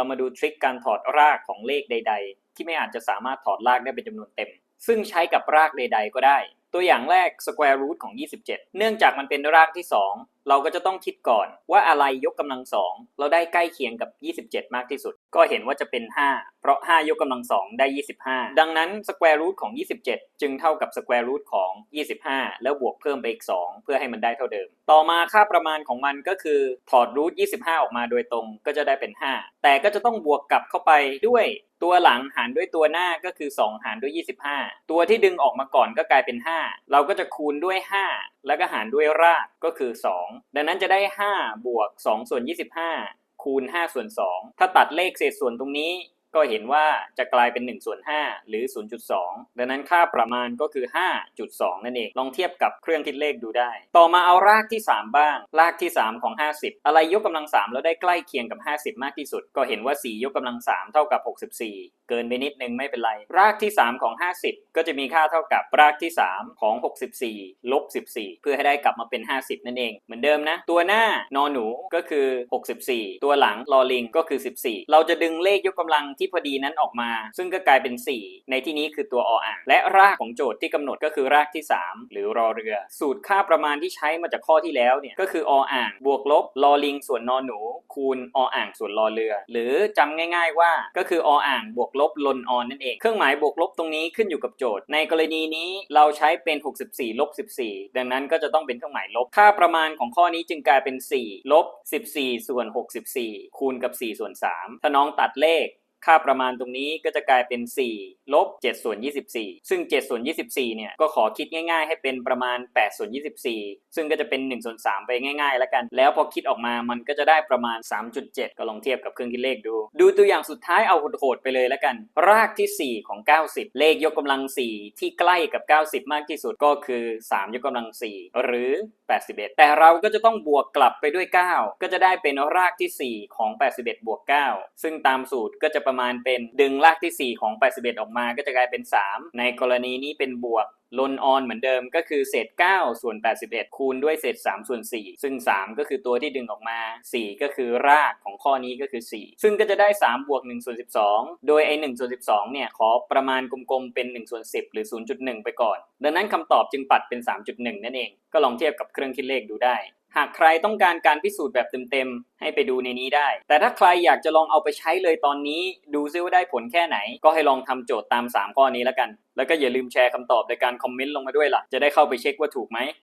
เรามาดูทริคการถอดรากของเลขใด ๆ ที่ไม่อาจจะสามารถถอดรากได้เป็นจำนวนเต็ม ซึ่งใช้กับรากใด ๆ ก็ได้ ตัวอย่างแรก square root ของ 27 เนื่องจากมันเป็นรากที่ 2เราก็จะต้องคิดก่อนว่าอะไรยกกำลังสองเราได้ใกล้เคียงกับ 27 มากที่สุด ก็เห็นว่าจะเป็น 5 เพราะ 5 ยกกำลังสองได้ 25 ดังนั้น square root ของ 27 จึงเท่ากับ square root ของ 25 แล้วบวกเพิ่มไปอีก 2 เพื่อให้มันได้เท่าเดิม ต่อมาค่าประมาณของมันก็คือถอด root 25 ออกมาโดยตรงก็จะได้เป็น 5 แต่ก็จะต้องบวกกลับเข้าไปด้วยตัวหลังหารด้วยตัวหน้าก็คือ 2 หารด้วย 25 ตัวที่ดึงออกมาก่อนก็กลายเป็น 5 เราก็จะคูณด้วย 5 แล้วก็หารด้วยรากก็คือ 2ดังนั้นจะได้ 5 บวก 2 ส่วน 25 คูณ 5 ส่วน 2 ถ้าตัดเลขเศษส่วนตรงนี้ก็เห็นว่าจะกลายเป็น1ส่วน5หรือ 0.2 ดังนั้นค่าประมาณก็คือ 5.2 นั่นเอง ลองเทียบกับเครื่องคิดเลขดูได้ ต่อมาเอารากที่ 3 บ้าง รากที่ 3 ของ 50 อะไรยกกำลัง 3 แล้วได้ใกล้เคียงกับ 50 มากที่สุด ก็เห็นว่า 4 ยกกำลัง 3 เท่ากับ 64 เกินไปนิดนึงไม่เป็นไร รากที่ 3 ของ 50 ก็จะมีค่าเท่ากับรากที่ 3 ของ 64 ลบ 14 เพื่อให้ได้กลับมาเป็น 50 นั่นเอง เหมือนเดิมนะ ตัวหน้านอหนูก็คือ 64 ตัวหลังลอลิงก็คือ 14 เราจะดึงเลขยกกำลังที่พอดีนั้นออกมา ซึ่งก็กลายเป็น 4 ในที่นี้คือตัวออ่างและรากของโจทย์ที่กำหนดก็คือรากที่ 3 หรือรอเรือ สูตรค่าประมาณที่ใช้มาจากข้อที่แล้วเนี่ยก็คือออ่างบวกลบลอลิงส่วนนอหนู คูณออ่างส่วนรอเรือ หรือจำง่าย ๆ ว่าก็คือออ่างบวกลบลนออนนั่นเอง เครื่องหมายบวกลบตรงนี้ขึ้นอยู่กับโจทย์ ในกรณีนี้เราใช้เป็น 64ลบ14 ดังนั้นก็จะต้องเป็นเครื่องหมายลบ ค่าประมาณของข้อนี้จึงกลายเป็น 4ลบ14 ส่วน 64 คูณกับ 4 ส่วน 3 ถ้าน้องตัดเลข ค่าประมาณตรงนี้ก็จะกลายเป็น 4 ลบ7ส่วน24 ซึ่ง7ส่วน24 เนี่ย ก็ขอคิดง่าย ๆ ให้เป็นประมาณ8ส่วน24 ซึ่งก็จะเป็น1ส่วน3ไปง่าย ๆ แล้วกัน แล้วพอคิดออกมามันก็จะได้ประมาณ 3.7 ก็ลองเทียบกับเครื่องคิดเลขดู ดูตัวอย่างสุดท้ายเอาโหดๆไปเลยแล้วกัน รากที่ 4 ของ 90 เลขยกกำลัง 4 ที่ใกล้กับ 90 มากที่สุดก็คือ 3 ยกกำลัง 4 หรือ 81 แต่เราก็จะต้องบวกกลับไปด้วย 9 ก็จะได้เป็นรากที่ 4 ของ 81 บวก 9 ซึ่งตามสูตรก็จะประมาณเป็นดึงรากที่ 4 ของ 81 ออกมาก็จะกลายเป็น 3 ในกรณีนี้เป็นบวก ลนออนเหมือนเดิมก็คือเศษ 9 ส่วน 81 คูณด้วยเศษ 3 ส่วน 4 ซึ่ง 3 ก็คือตัวที่ดึงออกมา 4 ก็คือรากของข้อนี้ก็คือ 4 ซึ่งก็จะได้ 3 บวก1ส่วน12 โดยไอ้1ส่วน12 เนี่ย ขอประมาณกลมๆ เป็น 1ส่วน10 หรือ 0.1 ไปก่อน ดังนั้นคำตอบจึงปัดเป็น 3.1 นั่นเอง ก็ลองเทียบกับเครื่องคิดเลขดูได้ หากใครต้องการการพิสูจน์แบบเต็มๆ ให้ไปดูในนี้ได้ แต่ถ้าใครอยากจะลองเอาไปใช้เลยตอนนี้ ดูซิว่าได้ผลแค่ไหน ก็ให้ลองทำโจทย์ตาม 3 ข้อนี้แล้วกัน แล้วก็อย่าลืมแชร์คำตอบในการคอมเมนต์ลงมาด้วยล่ะ จะได้เข้าไปเช็คว่าถูกไหม